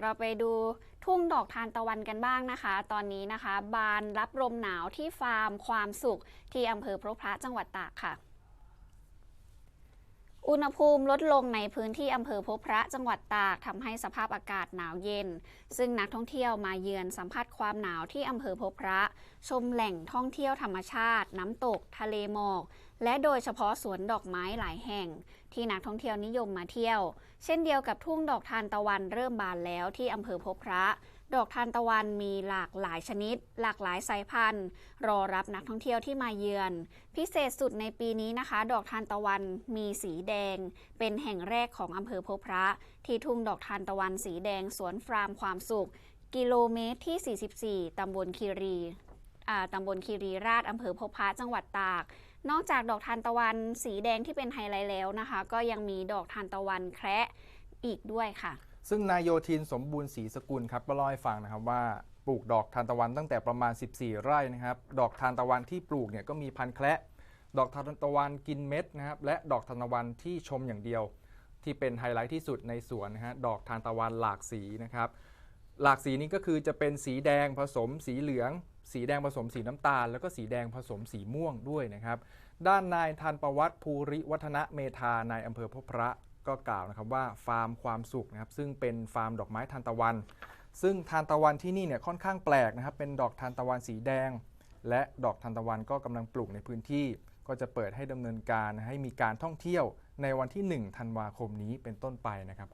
เราไปดูทุ่งดอกทานตะวันกันบ้างนะคะ ตอนนี้นะคะ บานรับลมหนาวที่ฟาร์มความสุขที่อำเภอพบพระจังหวัดตากค่ะอุณหภูมิลดลงในพื้นที่อำเภอพบพระจังหวัดตากทำให้สภาพอากาศหนาวเย็น ซึ่งนักท่องเที่ยวมาเยือนสัมผัสความหนาวที่อำเภอพบพระ ชมแหล่งท่องเที่ยวธรรมชาติ น้ำตก ทะเลหมอก และโดยเฉพาะสวนดอกไม้หลายแห่ง ที่นักท่องเที่ยวนิยมมาเที่ยว เช่นเดียวกับทุ่งดอกทานตะวันเริ่มบานแล้วที่อำเภอพบพระ ดอกทานตะวันมีหลากหลายชนิด หลากหลายสายพันธุ์ รอรับนักท่องเที่ยวที่มาเยือน พิเศษสุดในปีนี้นะคะ ดอกทานตะวันมีสีแดง เป็นแห่งแรกของอำเภอพบพระ ที่ทุ่งดอกทานตะวันสีแดงสวนฟาร์มความสุข กิโลเมตรที่ 44 ตำบลคีรี ตำบลคีรีราชอำเภอพบพระจังหวัดตาก นอกจากดอกทานตะวันสีแดงที่เป็นไฮไลท์แล้วนะคะ ก็ยังมีดอกทานตะวันแคระอีกด้วยค่ะ ซึ่งนายโยธินสมบูรณ์ศรีสกุลครับก็เล่าให้ฟังนะครับว่าปลูกดอกทานตะวันตั้งแต่ประมาณ 14 ไร่นะครับ ดอกทานตะวันที่ปลูกเนี่ยก็มีพันแคระดอกทานตะวันกินเม็ดนะครับ และดอกทานตะวันที่ชมอย่างเดียว ที่เป็นไฮไลท์ที่สุดในสวนนะฮะ ดอกทานตะวันหลากสีนะครับ หลากสีนี้ก็คือจะเป็นสีแดงผสมสีเหลือง สีแดงผสมสีน้ำตาล แล้วก็สีแดงผสมสีม่วงด้วยนะครับ ด้านนายทันประวัติภูริวัฒนเมธานายอำเภอพบพระก็กล่าวนะครับว่าฟาร์มความสุขนะครับซึ่งเป็นฟาร์มดอกไม้ทานตะวัน ซึ่งทานตะวันที่นี่เนี่ยค่อนข้างแปลกนะครับเป็นดอกทานตะวันสีแดง และดอกทานตะวันก็กำลังปลูกในพื้นที่ ก็จะเปิดให้ดำเนินการให้มีการท่องเที่ยวในวันที่ 1 ธันวาคมนี้เป็นต้นไปนะครับ